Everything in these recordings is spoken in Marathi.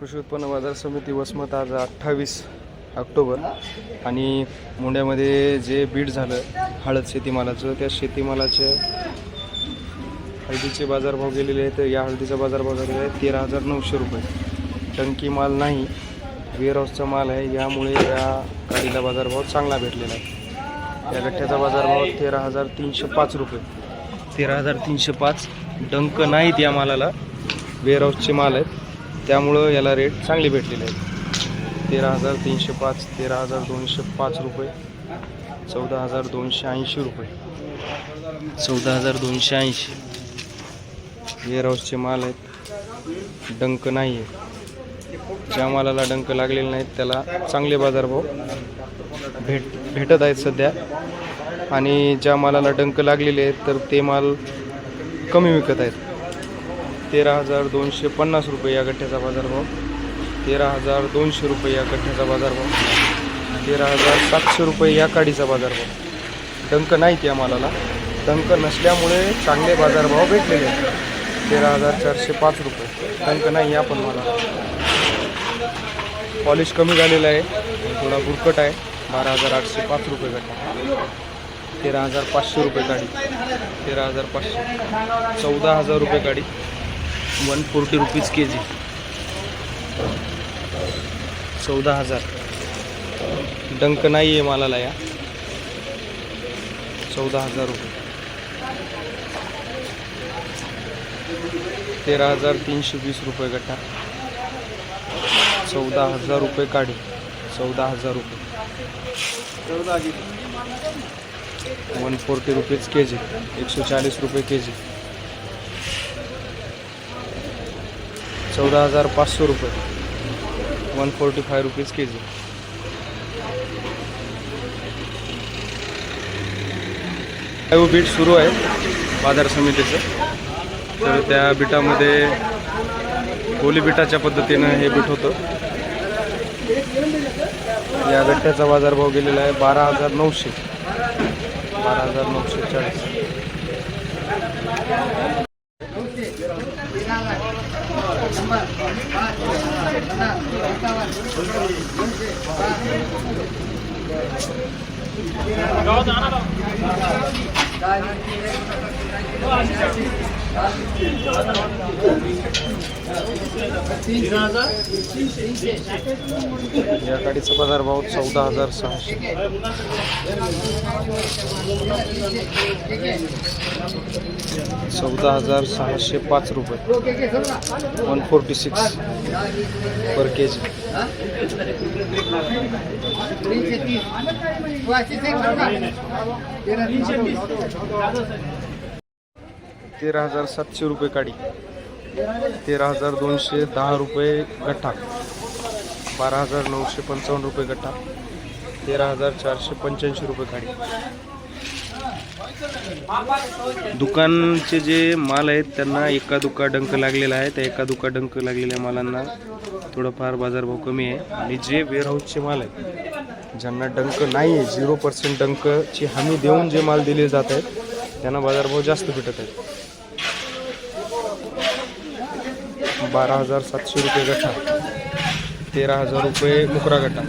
कृषी उत्पन्न बाजार समिती वसमत आज अठ्ठावीस ऑक्टोबर आणि मुंड्यामध्ये जे बीड झालं हळद शेतीमालाचं त्या शेतीमालाचे हळदीचे बाजारभाव गेलेले आहेत. या हळदीचा बाजारभाव झालेला आहे तेरा हजार नऊशे रुपये. टंकी माल नाही वेअरहाऊसचा माल आहे. यामुळे या गाडीला बाजारभाव चांगला भेटलेला आहे. या गठ्ठ्याचा बाजारभाव तेरा हजार तीनशे पाच रुपये. तेरा हजार तीनशे पाच डंक नाहीत या मालाला. वेअरहाऊसचे माल आहेत. त्यामुळं याला रेट चांगले भेटलेले आहेत तेरा हजार तीनशे पाच तेरा हजार दोनशे पाच रुपये चौदा हजार दोनशे ऐंशी रुपये. चौदा हजार दोनशे ऐंशी. वेअरहाऊसचे माल आहेत. डंक नाही आहे ज्या मालाला डंक लागलेले नाहीत त्याला चांगले बाजारभाव भेट भेटत आहेत सध्या. आणि ज्या मालाला डंक लागलेले आहेत तर ते माल कमी विकत आहेत. तेरा हजार दोनशे पन्नास रुपये या गठ्ठ्याचा बाजारभाव. तेरा हजार दोनशे रुपये या गठ्ठ्याचा बाजारभाव. तेरा हजार सातशे रुपये या काडीचा बाजारभाव. डंक नाहीत या मालाला. डंक नसल्यामुळे चांगले बाजारभाव भेटलेले आहेत. तेरा हजार चारशे पाच रुपये. डंक नाही या पण मला पॉलिश कमी झालेलं आहे. थोडा गुरकट आहे. बारा हजार आठशे पाच रुपये गठ्ठा. तेरा हजार पाचशे रुपये गाडी तेरा हजार पाचशे. चौदा हजार रुपये गाडी one forty rupees K G. चौदा हजार. डंक नाही आहे मालाला या. चौदा हजार रुपये. तेरा हजार तीनशे वीस रुपये गठ्ठा चौदा हजार रुपये काढी चौदा हजार रुपये. One forty rupees K G. एकशे चाळीस रुपये के जी. चौदा हजार पाचशे रुपये. One forty five rupees K G beat सुरू आहे बाजार समितीचं. तर त्या बिटामध्ये कोली बिटाच्या पद्धतीनं हे बीट होतं. या गठ्ठ्याचा बाजारभाव गेलेला आहे बारा हजार नऊशे. बारा हजार नऊशे चाळीस. দাও দাও দাও या गाडीचा बाजारभाव चौदा हजार सहाशे. चौदा हजार सहाशे पाच रुपये. One forty six per K G तेरा हजार सातशे रुपये काडी. तेरा हजार दोनशे दहा रुपये गठ्ठा. बारा हजार नऊशे पंचावन्न रुपये गठ्ठा. तेरा हजार चारशे पंच्याऐंशी रुपये काडी. दुकानचे जे माल आहेत त्यांना एका दुका डंक लागलेला आहे. त्या एका दुका डंक लागलेल्या मालांना थोडंफार बाजारभाव कमी आहे. आणि जे वेअरहाऊसचे माल आहेत ज्यांना डंक नाही आहे झिरो पर्सेंट डंकची हमी देऊन जे माल दिले जात आहेत त्यांना बाजारभाव जास्त भेटत आहेत. बारा हजार सातशे रुपये गठा तेरा हजार रुपये मुकरा गटा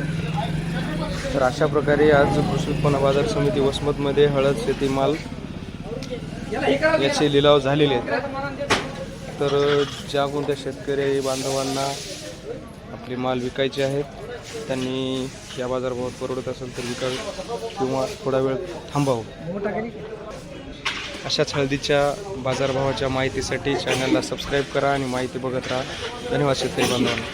तर अशा प्रकारे आज कृषी उत्पन्न बाजार समिती वसमतमध्ये हळद शेतीमाल याचे लिलाव झालेले आहेत. तर ज्या कोणत्या शेतकरी बांधवांना आपले माल विकायचे आहेत त्यांनी या बाजारभावात परवडत असेल तर विकावे किंवा थोडा वेळ थांबावं. अशाच हळदीच्या बाजारभावाच्या माहितीसाठी चॅनलला सबस्क्राईब करा आणि माहिती बघत राहा. धन्यवाद शेतकरी बांधवांना.